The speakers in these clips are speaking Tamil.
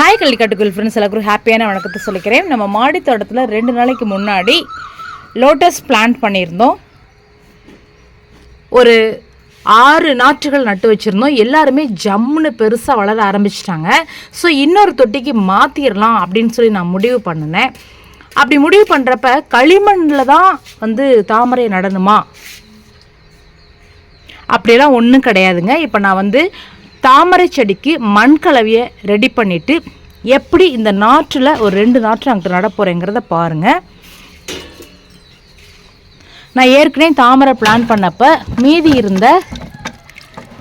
ஹாய் கள்ளிக்காட்டுக்குள் ஃப்ரெண்ட்ஸ் எல்லாருக்கும் ஹாப்பியான வணக்கத்தை சொல்லிக்கிறேன். நம்ம மாடி தோட்டத்தில் ரெண்டு நாளைக்கு முன்னாடி லோட்டஸ் பிளான்ட் பண்ணியிருந்தோம். ஒரு ஆறு நாற்றுகள் நட்டு வச்சுருந்தோம். எல்லாருமே ஜம்முன்னு பெருசாக வளர ஆரம்பிச்சிட்டாங்க. ஸோ இன்னொரு தொட்டிக்கு மாற்றிடலாம் அப்படின்னு சொல்லி நான் முடிவு பண்ணினேன். அப்படி முடிவு பண்ணுறப்ப களிமண்ணில் தான் வந்து தாமரை நடணுமா? அப்படியெல்லாம் ஒன்றும் கிடையாதுங்க. இப்போ நான் வந்து தாமரை செடிக்கு மண் கலவையை ரெடி பண்ணிவிட்டு எப்படி இந்த நாற்றில் ஒரு ரெண்டு நாற்று அங்கிட்ட நட போகிறேங்கிறத பாருங்கள் நான் ஏற்கனவே தாமரை பிளான் பண்ணப்போ மீதி இருந்த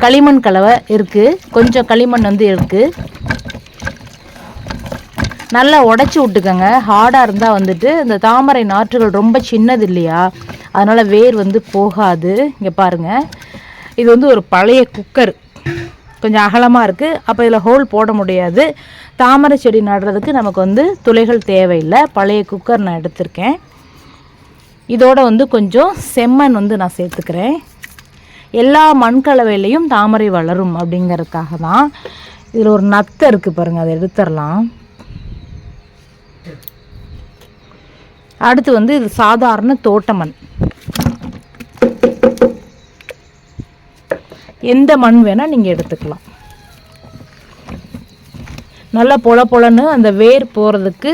களிமண் கலவை இருக்குது கொஞ்சம் களிமண் வந்து இருக்குது நல்லா உடச்சி விட்டுக்கோங்க. ஹார்டாக இருந்தால் வந்துட்டு இந்த தாமரை நாற்றுகள் ரொம்ப சின்னது இல்லையா? அதனால் வேர் வந்து போகாது. இங்கே பாருங்கள் இது வந்து ஒரு பழைய குக்கர். கொஞ்சம் அகலமாக இருக்குது அப்போ இதில் ஹோல் போட முடியாது. தாமரை செடி நடுறதுக்கு நமக்கு வந்து துளைகள் தேவையில்லை. பழைய குக்கர் நான் எடுத்திருக்கேன். இதோட வந்து கொஞ்சம் செம்மண் வந்து நான் சேர்த்துக்கிறேன். எல்லா மண் கலவையிலையும் தாமரை வளரும் அப்படிங்கிறதுக்காக தான் இதில் ஒரு நத்தை இருக்குது பாருங்கள் அதை எடுத்துடலாம். அடுத்து வந்து இது சாதாரண தோட்டமண். எந்த மண் வேணால் நீங்கள் எடுத்துக்கலாம். நல்லா பொல பொலன்னு அந்த வேர் போகிறதுக்கு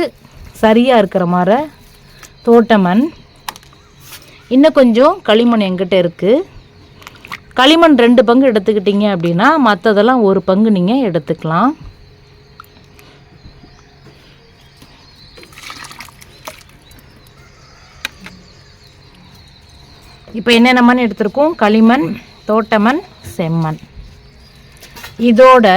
சரியாக இருக்கிற மாதிரி தோட்ட மண் இன்னும் கொஞ்சம் களிமண் எங்கிட்ட இருக்குது களிமண் ரெண்டு பங்கு எடுத்துக்கிட்டீங்க அப்படின்னா மற்றதெல்லாம் ஒரு பங்கு நீங்கள் எடுத்துக்கலாம். இப்போ என்னென்ன மண் எடுத்திருக்கோம்? களிமண் தோட்டமண் செம்மண். இதோட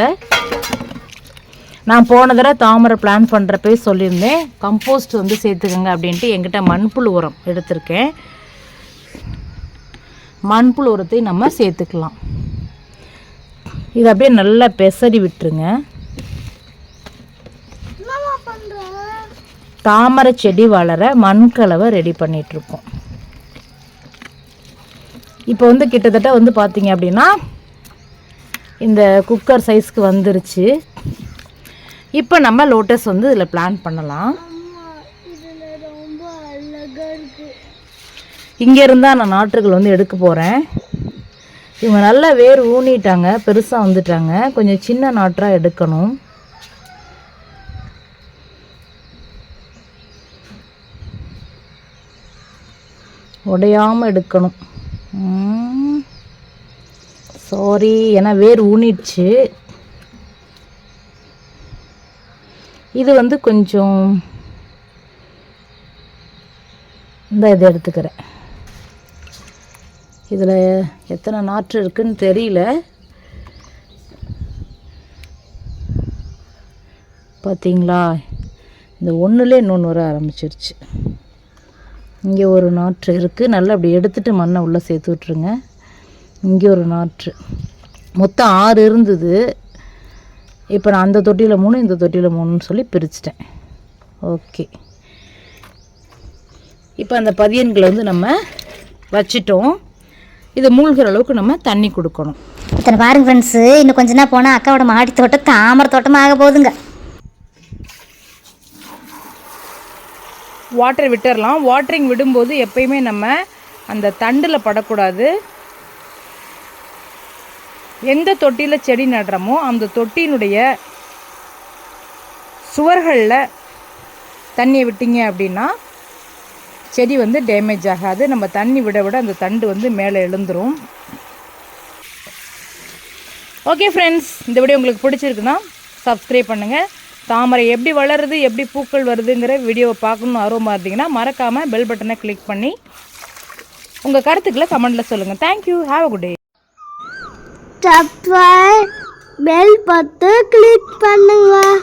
நான் போன தடவை தாமரை பிளான் பண்ணுறப்பே சொல்லியிருந்தேன் கம்போஸ்ட் வந்து சேர்த்துக்கோங்க அப்படின்ட்டு என்கிட்ட மண்புழு உரம் எடுத்திருக்கேன். மண்புழு உரத்தை நம்ம சேர்த்துக்கலாம். இது அப்படியே நல்லா பெசரி விட்டுருங்க. தாமரை செடி வளர மண்கலவை ரெடி பண்ணிகிட்ருக்கோம் இப்போ வந்து கிட்டத்தட்ட வந்து பார்த்தீங்க அப்படின்னா இந்த குக்கர் சைஸ்க்கு வந்துருச்சு. இப்போ நம்ம லோட்டஸ் வந்து இதில் பிளான் பண்ணலாம். இங்கே இருந்தால் நான் நாற்றுகள் வந்து எடுக்க போகிறேன் இவங்க நல்லா வேர் ஊனிட்டாங்க பெருசாக வந்துட்டாங்க. கொஞ்சம் சின்ன நாற்றாக எடுக்கணும். உடையாமல் எடுக்கணும். சாரி ஏன்னா வேர் ஊனிடுச்சு. இது வந்து கொஞ்சம் இந்த இதை எடுத்துக்கிறேன். இதில் எத்தனை நாற்று இருக்குன்னு தெரியல. பார்த்தீங்களா? இந்த ஒன்றுலே இன்னொன்று வர ஆரம்பிச்சிருச்சு. இங்கே ஒரு நாற்று இருக்குது நல்லா அப்படி எடுத்துகிட்டு மண்ணை உள்ளே சேர்த்து விட்ருங்க இங்கே ஒரு நாற்று. மொத்தம் ஆறு இருந்தது. இப்போ நான் அந்த தொட்டியில் மூணு இந்த தொட்டியில் மூணுன்னு சொல்லி பிரிச்சிட்டேன். ஓகே. இப்போ அந்த பதியன்களை வந்து நம்ம வச்சிட்டோம். இதை மூழ்கிற அளவுக்கு நம்ம தண்ணி கொடுக்கணும். இத்தனை பாருங்க ஃப்ரெண்ட்ஸு இன்னும் கொஞ்ச நேரம் போனால் அக்காவோட மாடி தோட்டம் தாமரை தோட்டமாக போகுதுங்க. வாட்டர் விட்டுறலாம். வாட்டரிங் விடும்போது எப்பயுமே நம்ம அந்த தண்டில் படக்கூடாது. எந்த தொட்டியில் செடி நடுறோமோ அந்த தொட்டியினுடைய சுவர்களில் தண்ணியை விட்டீங்க அப்படின்னா செடி வந்து டேமேஜ் ஆகாது. நம்ம தண்ணி விட விட அந்த தண்டு வந்து மேலே எழுந்துரும். ஓகே ஃப்ரெண்ட்ஸ் இந்த வீடியோ உங்களுக்கு பிடிச்சிருக்குன்னா சப்ஸ்கிரைப் பண்ணுங்கள் தாமரை எப்படி வளருது எப்படி பூக்கள் வருதுங்கிற வீடியோவை பார்க்கணுன்னு ஆர்வமாக இருந்தீங்கன்னா மறக்காமல் பெல் பட்டனை கிளிக் பண்ணி உங்கள் கருத்துக்களை கமெண்டில் சொல்லுங்கள் thank you have a good day subscribe bell பட்டு கிளிக் பண்ணுங்கள்